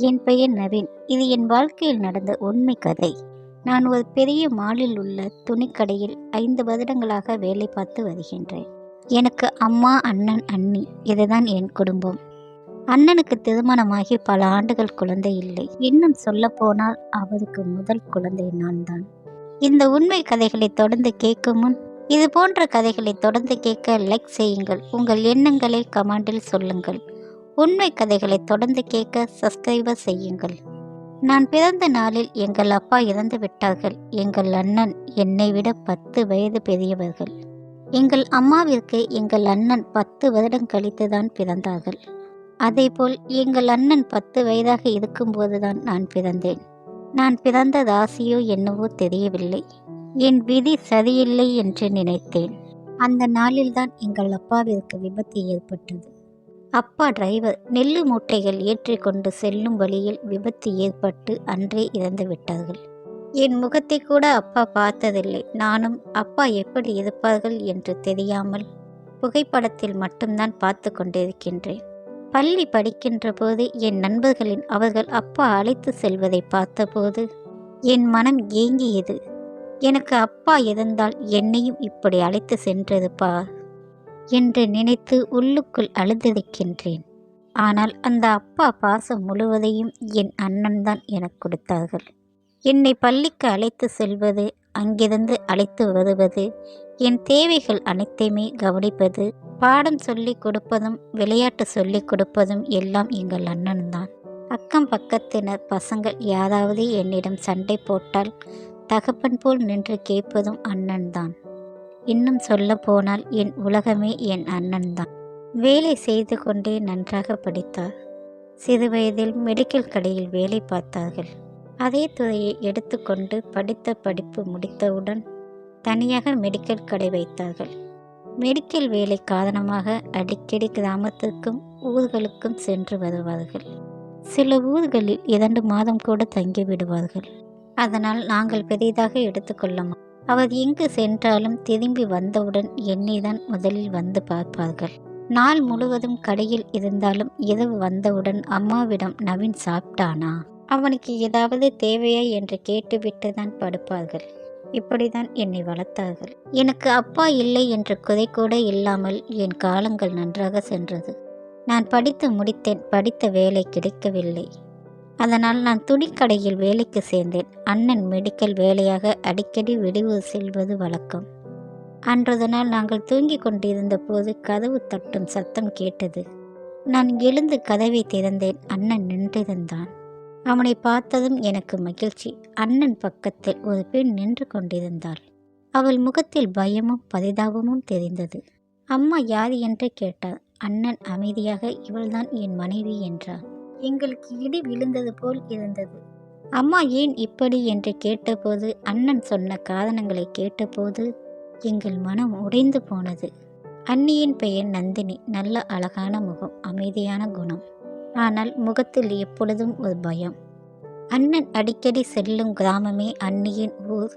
என் பெயர் நவீன். இது என் வாழ்க்கையில் நடந்த உண்மை கதை. நான் ஒரு பெரிய மாலில் உள்ள துணிக்கடையில் ஐந்து வருடங்களாக வேலை பார்த்து வருகின்றேன். எனக்கு அம்மா அண்ணன் அண்ணி இதுதான் என் குடும்பம். அண்ணனுக்கு திருமணமாகி பல ஆண்டுகள் குழந்தை இல்லை. இன்னும் சொல்ல போனால் அவருக்கு முதல் குழந்தை நான் தான் இந்த உண்மை கதைகளை தொடர்ந்து கேட்கும் முன் இது போன்ற கதைகளை தொடர்ந்து கேட்க லைக் செய்யுங்கள். உங்கள் எண்ணங்களை கமெண்டில் சொல்லுங்கள். உண்மை கதைகளை தொடர்ந்து கேட்க சப்ஸ்கிரைபர் செய்யுங்கள். நான் பிறந்த நாளில் எங்கள் அப்பா இறந்து விட்டார்கள். எங்கள் அண்ணன் என்னை விட பத்து வயது பெரியவர்கள். எங்கள் அம்மாவிற்கு எங்கள் அண்ணன் பத்து வருடம் கழித்துதான் பிறந்தார்கள். அதேபோல் எங்கள் அண்ணன் பத்து வயதாக இருக்கும்போதுதான் நான் பிறந்தேன். நான் பிறந்த ராசியோ என்னவோ தெரியவில்லை. என் விதி சரியில்லை என்று நினைத்தேன். அந்த நாளில்தான் எங்கள் அப்பாவிற்கு விபத்து ஏற்பட்டது. அப்பா டிரைவர் நெல்லு மூட்டைகள் ஏற்றிக்கொண்டு செல்லும் வழியில் விபத்து ஏற்பட்டு அன்றே இறந்து விட்டார்கள். என் முகத்தை கூட அப்பா பார்த்ததில்லை. நானும் அப்பா எப்படி இருப்பார்கள் என்று தெரியாமல் புகைப்படத்தில் மட்டும்தான் பார்த்து கொண்டிருக்கின்றேன். பள்ளி படிக்கின்ற போது என் நண்பர்களின் அவர்கள் அப்பா அழைத்து செல்வதை பார்த்தபோது என் மனம் ஏங்கியது. எனக்கு அப்பா இருந்தால் என்னையும் இப்படி அழைத்து சென்றிருப்பார் என்று நினைத்து உள்ளுக்குள் அழுதிருக்கின்றேன் ஆனால் அந்த அப்பா பாசம் முழுவதையும் என் அண்ணன் தான் எனக்கு கொடுத்தார்கள். என்னை பள்ளிக்கு அழைத்து செல்வது அங்கிருந்து அழைத்து வருவது என் தேவைகள் அனைத்தையுமே கவனிப்பது பாடம் சொல்லி கொடுப்பதும் விளையாட்டு சொல்லி கொடுப்பதும் எல்லாம் எங்கள் அண்ணன் தான். அக்கம் பக்கத்தினர் பசங்கள் யாராவது என்னிடம் சண்டை போட்டால் தகப்பன் போல் நின்று கேட்பதும் அண்ணன் தான். இன்னும் சொல்ல போனால் என் உலகமே என் அண்ணன் தான் வேலை செய்து கொண்டே நன்றாக படித்தார். சிறு வயதில் மெடிக்கல் கடையில் வேலை பார்த்தார்கள். அதே துறையை எடுத்துக்கொண்டு படித்த படிப்பு முடித்தவுடன் தனியாக மெடிக்கல் கடை வைத்தார்கள். மெடிக்கல் வேலை காரணமாக அடிக்கடி கிராமத்திற்கும் ஊர்களுக்கும் சென்று வருவார்கள். சில ஊர்களில் இரண்டு மாதம் கூட தங்கி விடுவார்கள். அதனால் நாங்கள் பெரிதாக எடுத்துக்கொள்ள அவர் எங்கு சென்றாலும் திரும்பி வந்தவுடன் என்னைதான் முதலில் வந்து பார்ப்பார்கள். நாள் முழுவதும் கடையில் இருந்தாலும் இரவு வந்தவுடன் அம்மாவிடம் நவீன் சாப்பிட்டானா? அவனுக்கு ஏதாவது தேவையா என்று கேட்டுவிட்டு தான் படுப்பார்கள். இப்படிதான் என்னை வளர்த்தார்கள். எனக்கு அப்பா இல்லை என்ற குறை கூட இல்லாமல் என் காலங்கள் நன்றாக சென்றது. நான் படித்து முடித்தேன் படித்த வேலை கிடைக்கவில்லை. அதனால் நான் துணிக்கடையில் வேலைக்கு சேர்ந்தேன். அண்ணன் மெடிக்கல் வேலையாக அடிக்கடி விடுவு செல்வது வழக்கம். அன்றது நாள் நாங்கள் தூங்கிக் கொண்டிருந்த போது கதவு தட்டும் சத்தம் கேட்டது. நான் எழுந்து கதவை திறந்தேன். அண்ணன் நின்றிருந்தான். அவனை பார்த்ததும் எனக்கு மகிழ்ச்சி. அண்ணன் பக்கத்தில் ஒரு பெண் நின்று கொண்டிருந்தாள். அவள் முகத்தில் பயமும் பரிதாபமும் தெரிந்தது. அம்மா யார் என்று கேட்டாள். அண்ணன் அமைதியாக இவள்தான் என் மனைவி என்றார் எங்களுக்கு இடி விழுந்தது போல் இருந்தது. அம்மா ஏன் இப்படி என்று கேட்டபோது அண்ணன் சொன்ன காரணங்களை கேட்டபோது எங்கள் மனம் உடைந்து போனது. அண்ணியின் பெயர் நந்தினி. நல்ல அழகான முகம் அமைதியான குணம். ஆனால் முகத்தில் எப்பொழுதும் ஒரு பயம். அண்ணன் அடிக்கடி செல்லும் கிராமமே அண்ணியின் ஊர்.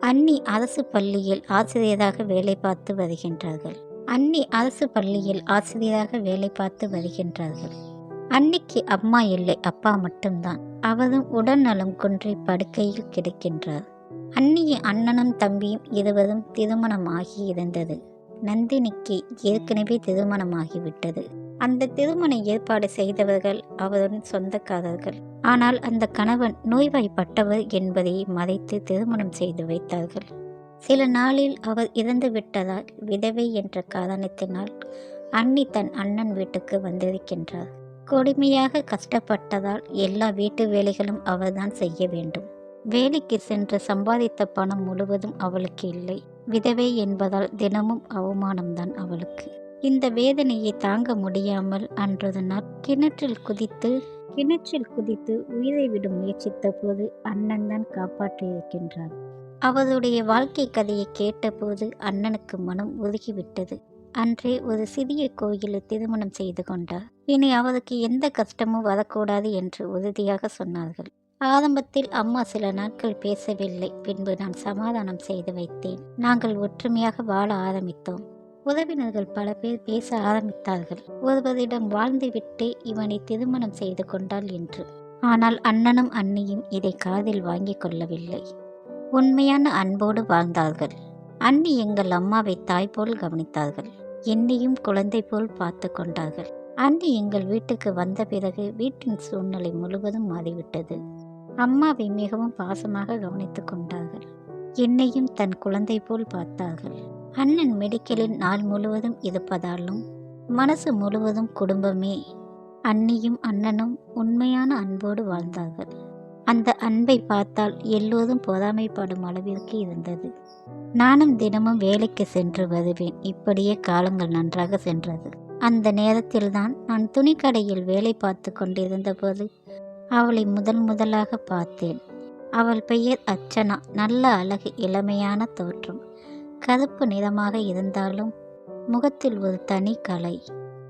அண்ணி அரசு பள்ளியில் ஆசிரியராக வேலை பார்த்து வருகின்றார்கள். அண்ணி அரசு பள்ளியில் ஆசிரியராக வேலை பார்த்து வருகின்றார்கள். அன்னிக்கு அம்மா இல்லை அப்பா மட்டும்தான். அவரும் உடல்நலம் குன்றி படுக்கையில் கிடக்கின்றார். அன்னியின் அண்ணனும் தம்பியும் இருவரும் திருமணமாகி இருந்தது. நந்தினிக்கு ஏற்கனவே திருமணமாகிவிட்டது அந்த திருமண ஏற்பாடு செய்தவர்கள் அவருடன் சொந்தக்காரர்கள். ஆனால் அந்த கணவன் நோய்வாய்ப்பட்டவர் என்பதை மறைத்து திருமணம் செய்து வைத்தார்கள். சில நாளில் அவர் இறந்து விட்டதால் விதவை என்ற காரணத்தினால் அன்னி தன் அண்ணன் வீட்டுக்கு வந்திருக்கின்றார். கொடுமையாக கஷ்டப்பட்டதால் எல்லா வீட்டு வேலைகளும் அவள்தான் செய்ய வேண்டும். வேலைக்கு சென்று சம்பாதித்த பணம் முழுவதும் அவளுக்கு இல்லை. விதவை என்பதால் தினமும் அவமானம்தான் அவளுக்கு. இந்த வேதனையை தாங்க முடியாமல் அன்றது நாள் கிணற்றில் குதித்து கிணற்றில் குதித்து உயிரை விட முயற்சித்த போது அண்ணன் தான் காப்பாற்றியிருக்கின்றார். அவளுடைய வாழ்க்கை கதையை கேட்டபோது அண்ணனுக்கு மனம் ஒதுக்கிவிட்டது அன்றே ஒரு சிறிய கோயிலில் திருமணம் செய்து கொண்டார். இனி அவருக்கு எந்த கஷ்டமும் வரக்கூடாது என்று உறுதியாக சொன்னார்கள். ஆரம்பத்தில் அம்மா சில நாட்கள் பேசவில்லை. பின்பு நான் சமாதானம் செய்து வைத்தேன். நாங்கள் ஒற்றுமையாக வாழ ஆரம்பித்தோம். உறவினர்கள் பல பேர் பேச ஆரம்பித்தார்கள். ஒருவரிடம் வாழ்ந்துவிட்டு இவனை திருமணம் செய்து கொண்டாள் என்று. ஆனால் அண்ணனும் அண்ணியும் இதை காதில் வாங்கிக் கொள்ளவில்லை. உண்மையான அன்போடு வாழ்ந்தார்கள். அண்ணி எங்கள் அம்மாவை தாய் போல் கவனித்தார்கள். என்னையும் குழந்தை போல் பார்த்து கொண்டார்கள். அண்ணி எங்கள் வீட்டுக்கு வந்த பிறகு வீட்டின் சூழ்நிலை முழுவதும் மாறிவிட்டது. அம்மாவை மிகவும் பாசமாக கவனித்து கொண்டார்கள். என்னையும் தன் குழந்தை போல் பார்த்தார்கள். அண்ணன் மெடிக்கலில் நாள் முழுவதும் இருப்பதாலும் மனசு முழுவதும் குடும்பமே அண்ணியும் அண்ணனும் உண்மையான அன்போடு வாழ்ந்தார்கள். அந்த அன்பை பார்த்தால் எல்லோரும் பொறாமைப்படும் அளவிற்கு இருந்தது. நானும் தினமும் வேலைக்கு சென்று வருவேன். இப்படியே காலங்கள் நன்றாக சென்றது. அந்த நேரத்தில்தான் நான் துணிக்கடையில் வேலை பார்த்து கொண்டிருந்தபோது அவளை முதல் முதலாக பார்த்தேன். அவள் பெயர் அர்ச்சனா. நல்ல அழகு இளமையான தோற்றம். கருப்பு நிறமாக இருந்தாலும் முகத்தில் ஒரு தனி கலை.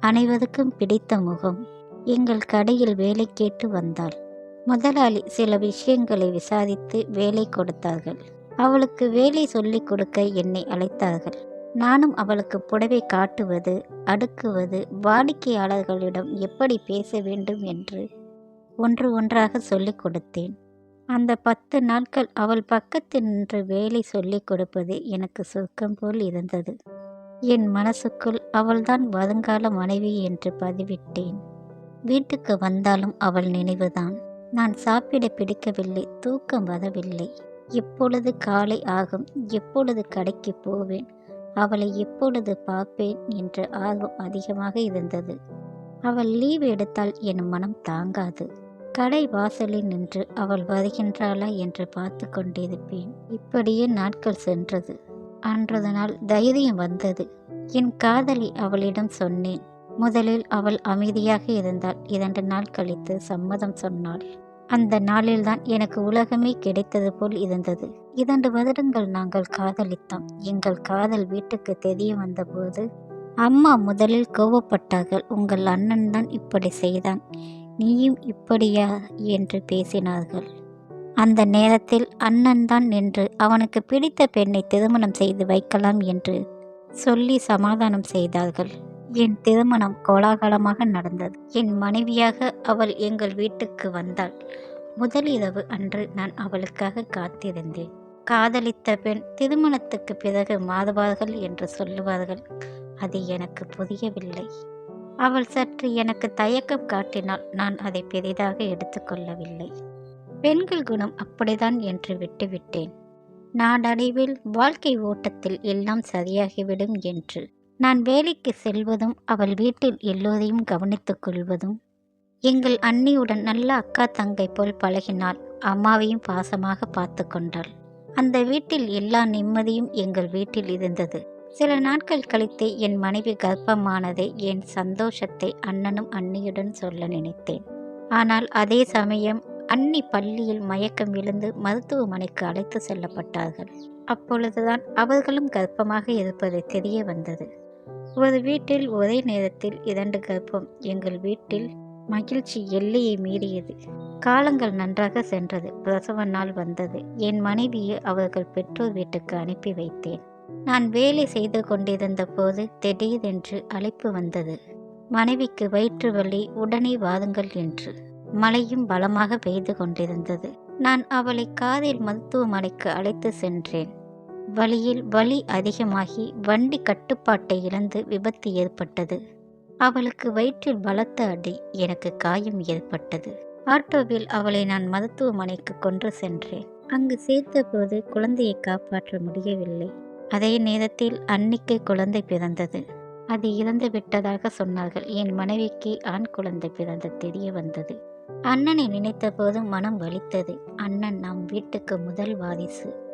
அனைவருக்கும் பிடித்த முகம். எங்கள் கடையில் வேலை கேட்டு வந்தாள். முதலாளி சில விஷயங்களை விசாரித்து வேலை கொடுத்தார்கள். அவளுக்கு வேலை சொல்லிக் கொடுக்க என்னை அழைத்தார்கள். நானும் அவளுக்கு புடவை காட்டுவது அடுக்குவது வாடிக்கையாளர்களிடம் எப்படி பேச வேண்டும் என்று ஒன்று ஒன்றாக சொல்லிக் கொடுத்தேன். அந்த பத்து நாட்கள் அவள் பக்கத்தில் நின்று வேலை சொல்லிக் கொடுப்பது எனக்கு சொர்க்கம் போல் இருந்தது. என் மனசுக்குள் அவள்தான் வருங்கால மனைவி என்று பதிவிட்டேன். வீட்டுக்கு வந்தாலும் அவள் நினைவுதான். நான் சாப்பிட பிடிக்கவில்லை தூக்கம் வரவில்லை. எப்பொழுது காலை ஆகும் எப்பொழுது கடைக்கு போவேன்? அவளை எப்பொழுது பார்ப்பேன் என்ற ஆர்வம் அதிகமாக இருந்தது. அவள் லீவ் எடுத்தால் என் மனம் தாங்காது. கடை வாசலில் நின்று அவள் வருகின்றாளா என்று பார்த்து கொண்டிருப்பேன். இப்படியே நாட்கள் சென்றது. அன்றது நாள் தைரியம் வந்தது. என் காதலை அவளிடம் சொன்னேன். முதலில் அவள் அமைதியாக இருந்தால் இரண்டு நாள் கழித்து சம்மதம் சொன்னாள். அந்த நாளில்தான் எனக்கு உலகமே கிடைத்தது போல் இருந்தது. இரண்டு வருடங்கள் நாங்கள் காதலித்தோம். எங்கள் காதல் வீட்டுக்கு தெரிய வந்தபோது அம்மா முதலில் கோபப்பட்டார்கள் உங்கள் அண்ணன் தான் இப்படி செய்தான். நீயும் இப்படியா என்று பேசினார்கள். அந்த நேரத்தில் அண்ணன் தான் நின்று அவனுக்கு பிடித்த பெண்ணை திருமணம் செய்து வைக்கலாம் என்று சொல்லி சமாதானம் செய்தார்கள். என் திருமணம் கோலாகலமாக நடந்தது. என் மனைவியாக அவள் எங்கள் வீட்டுக்கு வந்தாள். முதல் இரவு அன்று நான் அவளுக்காக காத்திருந்தேன். காதலித்த பெண் திருமணத்துக்கு பிறகு மாறுவார்கள் என்று சொல்லுவார்கள். அது எனக்கு புரியவில்லை. அவள் சற்று எனக்கு தயக்கம் காட்டினால் நான் அதை பெரிதாக எடுத்துக்கொள்ளவில்லை பெண்கள் குணம் அப்படிதான் என்று விட்டுவிட்டேன். நாடடைவில் வாழ்க்கை ஓட்டத்தில் எல்லாம் சரியாகிவிடும் என்று. நான் வேலைக்கு செல்வதும் அவள் வீட்டில் எல்லோரையும் கவனித்துக் கொள்வதும். எங்கள் அண்ணியுடன் நல்ல அக்கா தங்கை போல் பழகினாள். அம்மாவையும் பாசமாக பார்த்து கொண்டாள். அந்த வீட்டில் எல்லா நிம்மதியும் எங்கள் வீட்டில் இருந்தது. சில நாட்கள் கழித்து என் மனைவி கர்ப்பமானதை என் சந்தோஷத்தை அண்ணனும் அண்ணியுடன் சொல்ல நினைத்தேன். ஆனால் அதே சமயம் அன்னி பள்ளியில் மயக்கம் விழுந்து மருத்துவமனைக்கு அழைத்து செல்லப்பட்டார்கள். அப்பொழுதுதான் அவர்களும் கர்ப்பமாக இருப்பது தெரிய வந்தது. ஒரு வீட்டில் ஒரே நேரத்தில் இரண்டு கர்ப்பம் எங்கள் வீட்டில் மகிழ்ச்சி எல்லையை மீறியது. காலங்கள் நன்றாக சென்றது. பிரசவ நாள் வந்தது. என் மனைவியை அவர்கள் பெற்றோர் வீட்டுக்கு அனுப்பி வைத்தேன். நான் வேலை செய்து கொண்டிருந்த போது திடீரென்று அழைப்பு வந்தது. மனைவிக்கு வயிற்று வலி உடனே வாருங்கள் என்று. மழையும் பலமாக பெய்து கொண்டிருந்தது. நான் அவளை காரில் மருத்துவமனைக்கு அழைத்து சென்றேன். வழியில் வலி அதிகமாகி வண்டி கட்டுப்பாட்டை இழந்து விபத்து ஏற்பட்டது. அவளுக்கு வயிற்றில் பலத்த அடி எனக்கு காயம் ஏற்பட்டது. ஆட்டோவில் அவளை நான் மருத்துவமனைக்கு கொண்டு சென்றேன். அங்கு சேர்த்தபோது குழந்தையை காப்பாற்ற முடியவில்லை. அதே நேரத்தில் அன்னிக்கு குழந்தை பிறந்தது. அது இறந்து விட்டதாக சொன்னார்கள். என் மனைவிக்கு ஆண் குழந்தை பிறந்த தெரிய வந்தது. அண்ணனை நினைத்தபோது மனம் வலித்தது. அண்ணன் நம் வீட்டுக்கு முதல் வாரிசு.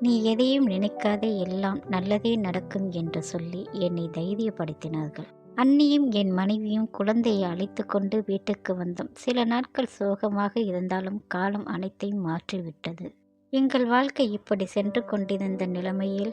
நீ எதையும் நினைக்காதே எல்லாம் நல்லதே நடக்கும் என்று சொல்லி என்னை தைரியப்படுத்தினார்கள். அன்னியும் என் மனைவியும் குழந்தையை அழைத்து கொண்டு வீட்டுக்கு வந்தோம். சில நாட்கள் சோகமாக இருந்தாலும் காலம் அனைத்தையும் மாற்றிவிட்டது. எங்கள் வாழ்க்கை இப்படி சென்று கொண்டிருந்த நிலைமையில்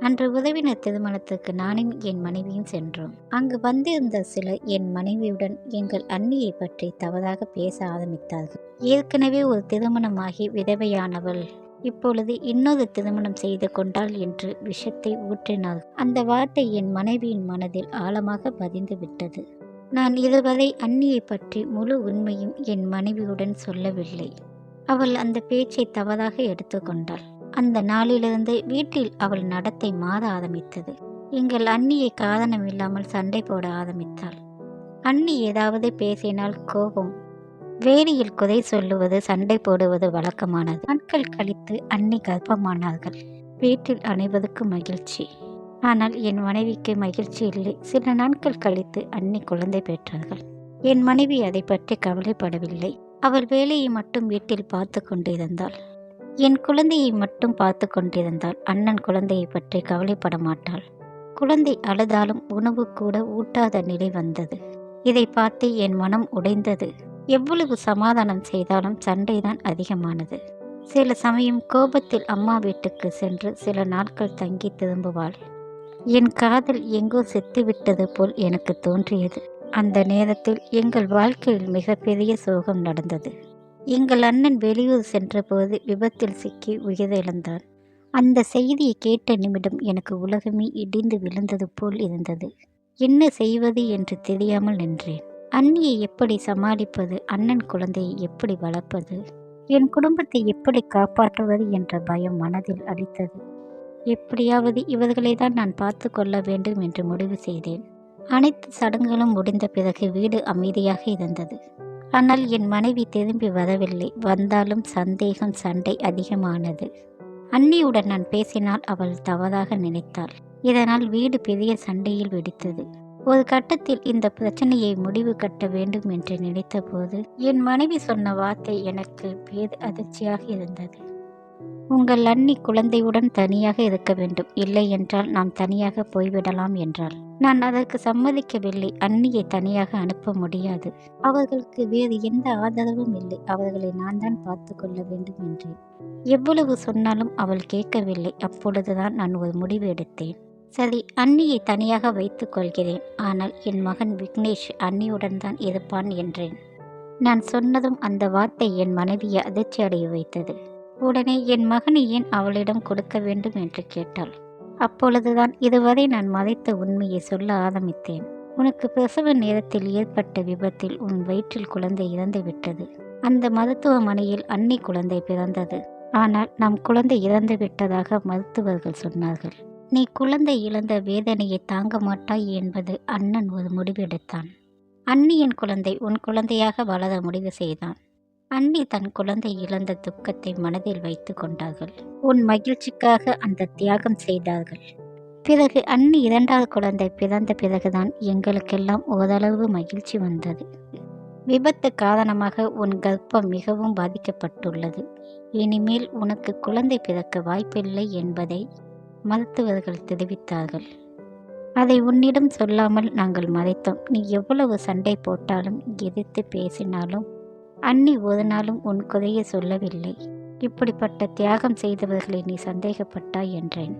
அன்று உறவினர் திருமணத்துக்கு நானும் என் மனைவியும் சென்றோம். அங்கு வந்திருந்த சிலர் என் மனைவியுடன் எங்கள் அண்ணியை பற்றி தவறாக பேச ஆரம்பித்தார்கள். ஏற்கனவே ஒரு திருமணமாகி விதவையானவள் இப்பொழுது இன்னொரு திருமணம் செய்து கொண்டாள் என்று விஷத்தை ஊற்றினாள். அந்த வார்த்தை என் மனைவியின் மனதில் ஆழமாக பதிந்து விட்டது. நான் இதுவரை அன்னியை பற்றி முழு உண்மையும் என் மனைவியுடன் சொல்லவில்லை. அவள் அந்த பேச்சை தவறாக எடுத்துக்கொண்டாள் அந்த நாளிலிருந்து வீட்டில் அவள் நடத்தை மாற ஆரம்பித்தது. எங்கள் அண்ணியை காரணமில்லாமல் சண்டை போட ஆரம்பித்தாள். அண்ணி ஏதாவது பேசினால் கோபம் வேலியில் குறை சொல்லுவது சண்டை போடுவது வழக்கமானது. நாட்கள் கழித்து அண்ணி கர்ப்பமானார்கள். வீட்டில் அனைவருக்கும் மகிழ்ச்சி. ஆனால் என் மனைவிக்கு மகிழ்ச்சி இல்லை. சில நாட்கள் கழித்து அண்ணி குழந்தை பெற்றார்கள். என் மனைவி அதை பற்றி கவலைப்படவில்லை. அவள் வேலையை மட்டும் வீட்டில் பார்த்து கொண்டிருந்தாள். என் குழந்தையை மட்டும் பார்த்து கொண்டிருந்தாள். அண்ணன் குழந்தையை பற்றி கவலைப்பட மாட்டாள். குழந்தை அழுதாலும் உணவு கூட ஊட்டாத நிலை வந்தது. இதை பார்த்து என் மனம் உடைந்தது. எவ்வளவு சமாதானம் செய்தாலும் சண்டைதான் அதிகமானது. சில சமயம் கோபத்தில் அம்மா வீட்டுக்கு சென்று சில நாட்கள் தங்கி திரும்புவாள். என் காதல் எங்கோ செத்துவிட்டது போல் எனக்கு தோன்றியது. அந்த நேரத்தில் எங்கள் வாழ்க்கையில் மிகப்பெரிய சோகம் நடந்தது. எங்கள் அண்ணன் வெளியூர் சென்றபோது விபத்தில் சிக்கி உயிரிழந்தான் அந்த செய்தியை கேட்ட நிமிடம் எனக்கு உலகமே இடிந்து விழுந்தது போல் இருந்தது. என்ன செய்வது என்று தெரியாமல் நின்றேன். அண்ணியை எப்படி சமாளிப்பது? அண்ணன் குழந்தையை எப்படி வளர்ப்பது? என் குடும்பத்தை எப்படி காப்பாற்றுவது என்ற பயம் மனதில் அளித்தது எப்படியாவது இவர்களை தான் நான் பார்த்து கொள்ள வேண்டும் என்று முடிவு செய்தேன். அனைத்து சடங்குகளும் முடிந்த பிறகு வீடு அமைதியாக இருந்தது. ஆனால் என் மனைவி திரும்பி வரவில்லை. வந்தாலும் சந்தேகம் சண்டை அதிகமானது. அன்னியுடன் நான் பேசினால் அவள் தவறாக நினைத்தாள். இதனால் வீடு பெரிய சண்டையில் வெடித்தது. ஒரு கட்டத்தில் இந்த பிரச்சனையை முடிவு கட்ட வேண்டும் என்று நினைத்தபோது என் மனைவி சொன்ன வார்த்தை எனக்கு பேர் அதிர்ச்சியாக இருந்தது. உங்கள் அண்ணி குழந்தையுடன் தனியாக இருக்க வேண்டும். இல்லை என்றால் நாம் தனியாக போய்விடலாம் என்றாள். நான் அதற்கு சம்மதிக்கவில்லை. அண்ணியை தனியாக அனுப்ப முடியாது. அவர்களுக்கு வேறு எந்த ஆதரவும் இல்லை. அவர்களை நான் தான் பார்த்து கொள்ள வேண்டும் என்றேன். எவ்வளவு சொன்னாலும் அவள் கேட்கவில்லை. அப்பொழுதுதான் நான் ஒரு முடிவு எடுத்தேன். சரி அன்னியை தனியாக வைத்துக் கொள்கிறேன். ஆனால் என் மகன் விக்னேஷ் அன்னியுடன் தான் இருப்பான் என்றேன். நான் சொன்னதும் அந்த வார்த்தை என் மனைவியை அதிர்ச்சி அடைய வைத்தது. உடனே என் மகனை ஏன் அவளிடம் கொடுக்க வேண்டும் என்று கேட்டாள். அப்பொழுதுதான் இதுவரை நான் மறைத்த உண்மையை சொல்ல ஆரம்பித்தேன். உனக்கு பிரசவ நேரத்தில் ஏற்பட்ட விபத்தில் உன் வயிற்றில் குழந்தை இறந்து விட்டது. அந்த மருத்துவமனையில் அன்னி குழந்தை பிறந்தது. ஆனால் நம் குழந்தை இறந்து விட்டதாக மருத்துவர்கள் சொன்னார்கள். நீ குழந்தை இழந்த வேதனையை தாங்க மாட்டாய் என்பது அண்ணன் ஒரு முடிவெடுத்தான். அண்ணியின் குழந்தை உன் குழந்தையாக வளர முடிவு செய்தான். அண்ணி தன் குழந்தை இழந்த துக்கத்தை மனதில் வைத்து கொண்டார்கள். உன் மகிழ்ச்சிக்காக அந்த தியாகம் செய்தார்கள். பிறகு அண்ணி இரண்டாவது குழந்தை பிறந்த பிறகுதான் எங்களுக்கெல்லாம் ஓரளவு மகிழ்ச்சி வந்தது. விபத்து காரணமாக உன் கர்ப்பம் மிகவும் பாதிக்கப்பட்டுள்ளது. இனிமேல் உனக்கு குழந்தை பிறக்க வாய்ப்பில்லை என்பதை மருத்துவர்கள் தெரிவித்தார்கள். அதை உன்னிடம் சொல்லாமல் நாங்கள் மறைத்தோம். நீ எவ்வளவு சண்டை போட்டாலும் எதிர்த்து பேசினாலும் அன்னி ஒரு நாளும் உன் குறைய சொல்லவில்லை. இப்படிப்பட்ட தியாகம் செய்தவர்களை நீ சந்தேகப்பட்டாய் என்றேன்.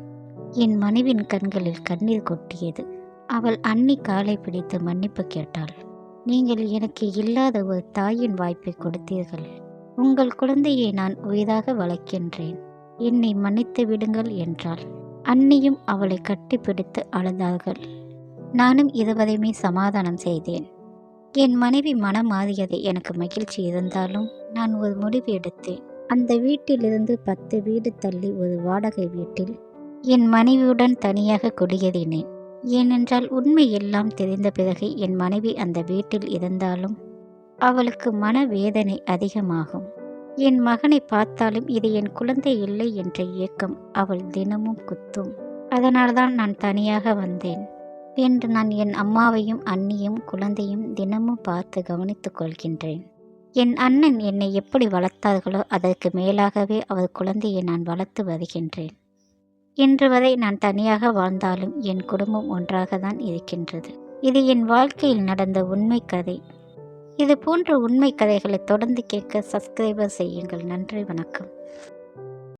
என் மனைவின் கண்களில் கண்ணீர் கொட்டியது. அவள் அன்னி காலை பிடித்து மன்னிப்பு கேட்டாள். நீங்கள் எனக்கு இல்லாத ஒரு தாயின் வாய்ப்பை கொடுத்தீர்கள். உங்கள் குழந்தையை நான் உயிராக வளர்க்கின்றேன். என்னை மன்னித்து விடுங்கள் என்றாள். அன்னியும் அவளை கட்டிப்பிடித்து அழுதார்கள். நானும் இருவரையுமே சமாதானம் செய்தேன். என் மனைவி மனம் மாறியது எனக்கு மகிழ்ச்சி இருந்தாலும் நான் ஒரு முடிவு எடுத்தேன். அந்த வீட்டிலிருந்து பத்து வீடு தள்ளி ஒரு வாடகை வீட்டில் என் மனைவியுடன் தனியாக குடியேறினேன். ஏனென்றால் உண்மை எல்லாம் தெரிந்த பிறகு என் மனைவி அந்த வீட்டில் இருந்தாலும் அவளுக்கு மனவேதனை அதிகமாகும். என் மகனை பார்த்தாலும் இது என் குழந்தை இல்லை என்ற இயக்கம் அவள் தினமும் குத்தும். அதனால்தான் நான் தனியாக வந்தேன். என்று நான் என் அம்மாவையும் அண்ணியும் குழந்தையும் தினமும் பார்த்து கவனித்துக் கொள்கின்றேன். என் அண்ணன் என்னை எப்படி வளர்த்தார்களோ அதற்கு மேலாகவே அவர் குழந்தையை நான் வளர்த்து வருகின்றேன். இன்று வரை நான் தனியாக வாழ்ந்தாலும் என் குடும்பம் ஒன்றாக தான் இருக்கின்றது. இது என் வாழ்க்கையில் நடந்த உண்மை கதை. இது போன்ற உண்மை கதைகளை தொடர்ந்து கேட்க சப்ஸ்கிரைபர் செய்யுங்கள். நன்றி வணக்கம்.